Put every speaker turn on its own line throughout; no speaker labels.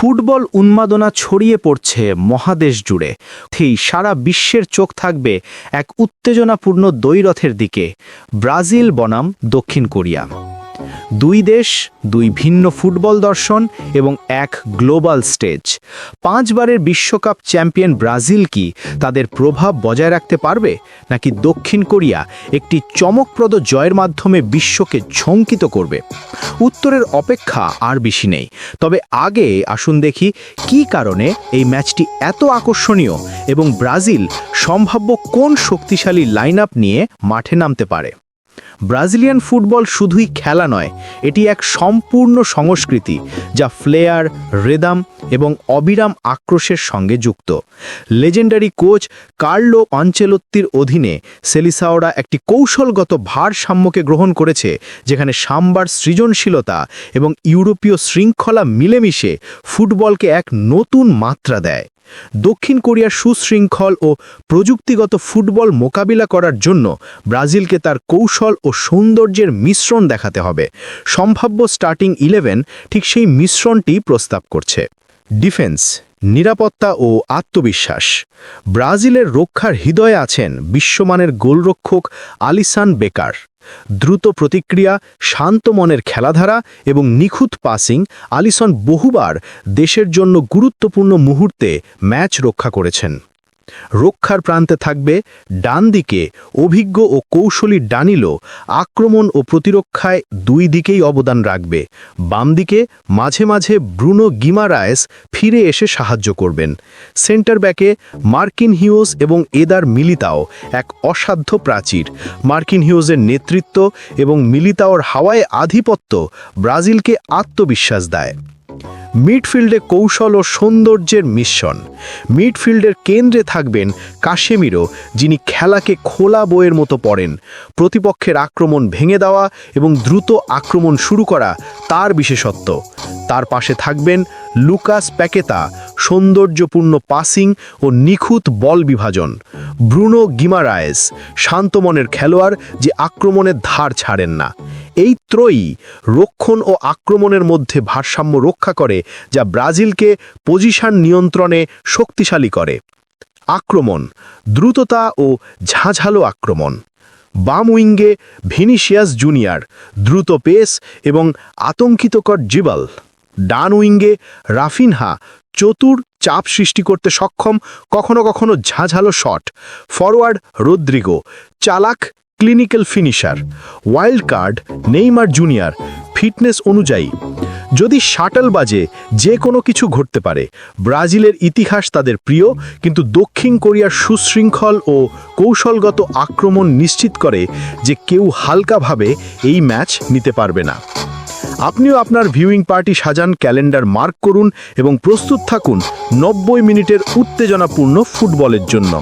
Football উন্মাদনা ছড়িয়ে পড়ছে মহাদেশ জুড়ে। সেই সারা বিশ্বের চোখ থাকবে এক উত্তেজনাপূর্ণ দ্বৈরথের দিকে। ব্রাজিল বনাম দক্ষিণ কোরিয়া। দুই দেশ, দুই ভিন্ন ফুটবল দর্শন এবং এক গ্লোবাল স্টেজ। পাঁচবারের বিশ্বকাপ চ্যাম্পিয়ন ব্রাজিল কি তাদের প্রভাব বজায় রাখতে পারবে? নাকি দক্ষিণ কোরিয়া একটি চমকপ্রদ জয়ের মাধ্যমে বিশ্বকে ঝঙ্কিত করবে? উত্তরের অপেক্ষা আর বেশি নেই। তবে আগে আসুন দেখি কি কারণে এই ম্যাচটি এত আকর্ষণীয় এবং ব্রাজিল সম্ভাব্য কোন শক্তিশালী লাইন নিয়ে মাঠে নামতে পারে। ব্রাজিলিয়ান ফুটবল শুধুই খেলা নয়, এটি এক সম্পূর্ণ সংস্কৃতি যা ফ্লেয়ার, রেদাম এবং অবিরাম আক্রোশের সঙ্গে যুক্ত। লেজেন্ডারি কোচ কার্লো অঞ্চেলত্তির অধীনে সেলিসাওরা একটি কৌশলগত ভারসাম্যকে গ্রহণ করেছে, যেখানে সাম্বার সৃজনশীলতা এবং ইউরোপীয় শৃঙ্খলা মিলেমিশে ফুটবলকে এক নতুন মাত্রা দেয়। দক্ষিণ কোরিয়ার সুশৃঙ্খল ও প্রযুক্তিগত ফুটবল মোকাবিলা করার জন্য ব্রাজিলকে তার কৌশল ও সৌন্দর্যের মিশ্রণ দেখাতে হবে। সম্ভাব্য স্টার্টিং ইলেভেন ঠিক সেই মিশ্রণটি প্রস্তাব করছে। ডিফেন্স নিরাপত্তা ও আত্মবিশ্বাস। ব্রাজিলের রক্ষার হৃদয়ে আছেন বিশ্বমানের গোলরক্ষক আলিসান বেকার। দ্রুত প্রতিক্রিয়া, শান্ত মনের খেলাধারা এবং নিখুঁত পাসিং আলিসন বহুবার দেশের জন্য গুরুত্বপূর্ণ মুহূর্তে ম্যাচ রক্ষা করেছেন। রক্ষার প্রান্তে থাকবে, ডান দিকে অভিজ্ঞ ও কৌশলী ডানিলো আক্রমণ ও প্রতিরক্ষায় দুই দিকেই অবদান রাখবে। বাম দিকে মাঝে মাঝে ব্রুনো গিমারায়েস ফিরে এসে সাহায্য করবেন। সেন্টার ব্যাকে মার্কিন হিউজ এবং এদার মিলিতাও এক অসাধ্য প্রাচীর। মার্কিন হিউজের নেতৃত্ব এবং মিলিতাওর হাওয়ায় আধিপত্য ব্রাজিলকে আত্মবিশ্বাস দেয়। মিডফিল্ডে কৌশল ও সৌন্দর্যের মিশ্রণ। মিডফিল্ডের কেন্দ্রে থাকবেন কাশেমিরো যিনি খেলাকে খোলা বইয়ের মতো পড়েন। প্রতিপক্ষের আক্রমণ ভেঙে দেওয়া এবং দ্রুত আক্রমণ শুরু করা তার বিশেষত্ব। তার পাশে থাকবেন লুকাস প্যাকেতা, সৌন্দর্যপূর্ণ পাসিং ও নিখুঁত বল বিভাজন। ব্রুনো গিমারায়েস শান্তমনের খেলোয়াড় যে আক্রমণের ধার ছাড়েন না। এই ত্রয়ী রক্ষণ ও আক্রমণের মধ্যে ভারসাম্য রক্ষা করে, যা ব্রাজিলকে পজিশন নিয়ন্ত্রণে শক্তিশালী করে। আক্রমণ, দ্রুততা ও ঝাঁঝালো আক্রমণ। বাম উইঙ্গে ভিনিসিয়াস জুনিয়র, দ্রুত পেস এবং আতঙ্কিতকর জিবাল। ডান উইঙ্গে রাফিনহা চতুর চাপ সৃষ্টি করতে সক্ষম, কখনো কখনো ঝাঁঝালো শট। ফরওয়ার্ড রদ্রিগো, চালাক clinical finisher wild card Neymar junior fitness অনুযায়ী। যদি শাটল বাজে যে কোনো কিছু ঘটতে পারে। ব্রাজিলের ইতিহাস তাদের প্রিয়, কিন্তু দক্ষিণ কোরিয়ার সুশৃঙ্খল ও কৌশলগত আক্রমণ নিশ্চিত করে যে কেউ হালকাভাবে এই ম্যাচ নিতে পারবে না। আপনিও আপনার ভিউইং পার্টি সাজান ক্যালেন্ডার মার্ক করুন এবং প্রস্তুত থাকুন নব্বই মিনিটের উত্তেজনাপূর্ণ ফুটবলের জন্য।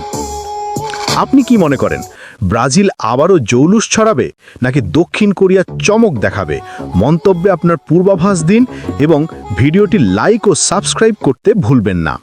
আপনি কি মনে করেন? ব্রাজিল আবারও জৌলুস ছড়াবে নাকি দক্ষিণ কোরিয়া চমক দেখাবে? মন্তব্যে আপনার পূর্বাভাস দিন এবং ভিডিওটি লাইক ও সাবস্ক্রাইব করতে ভুলবেন না।